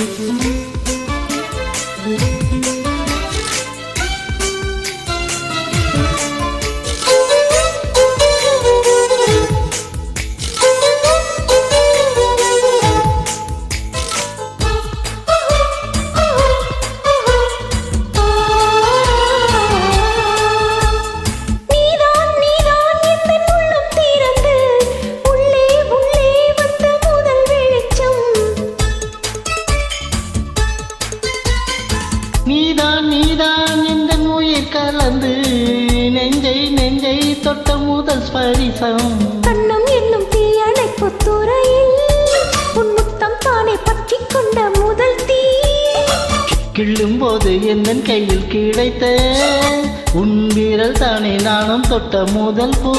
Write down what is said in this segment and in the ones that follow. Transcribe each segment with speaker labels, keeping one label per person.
Speaker 1: Müzik நீதான் நீதான் எந்த நோயை கலந்து நெஞ்சை நெஞ்சை தொட்ட முதல் ஸ்பரிசம்.
Speaker 2: கண்ணம் என்னும் தீயணைப்பு துறையில் உன்முத்தம் தானே பற்றி கொண்ட முதல் தீ.
Speaker 1: கிள்ளும் போது எந்த கையில் கிடைத்த உன் வீரல் தானே நானும் தொட்ட முதல் பூ.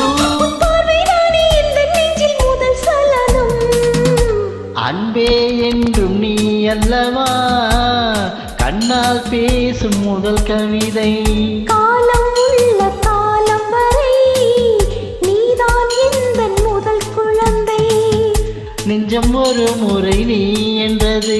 Speaker 1: பேசும் முதல் கவிதை.
Speaker 2: காலம் உள்ள காலம் வரை நீதான் எந்த முதல் குழந்தை.
Speaker 1: நெஞ்சம் ஒரு முறை நீ என்றது.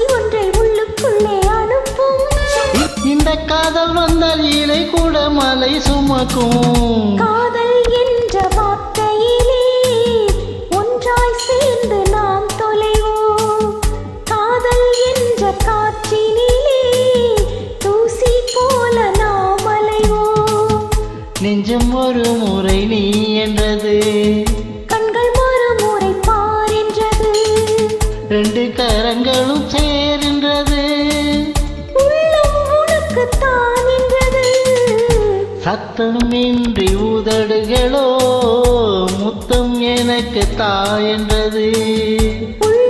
Speaker 1: காதல் வந்தால் இலை கூட மலை சுமக்கும்.
Speaker 2: காதல் என்ற வார்த்தையிலே ஒன்றாய் சேர்ந்து நாம் தொலைவோம். காதல் என்ற காற்றினிலே தூசி போல நாம் அலைவோம்.
Speaker 1: நெஞ்சம் ஒரு முறை நீ
Speaker 2: உனக்கு தான் என்றது
Speaker 1: சத்தமின்றி உதடுகளோ முத்தம் எனக்கு தா என்றது
Speaker 2: உள்ள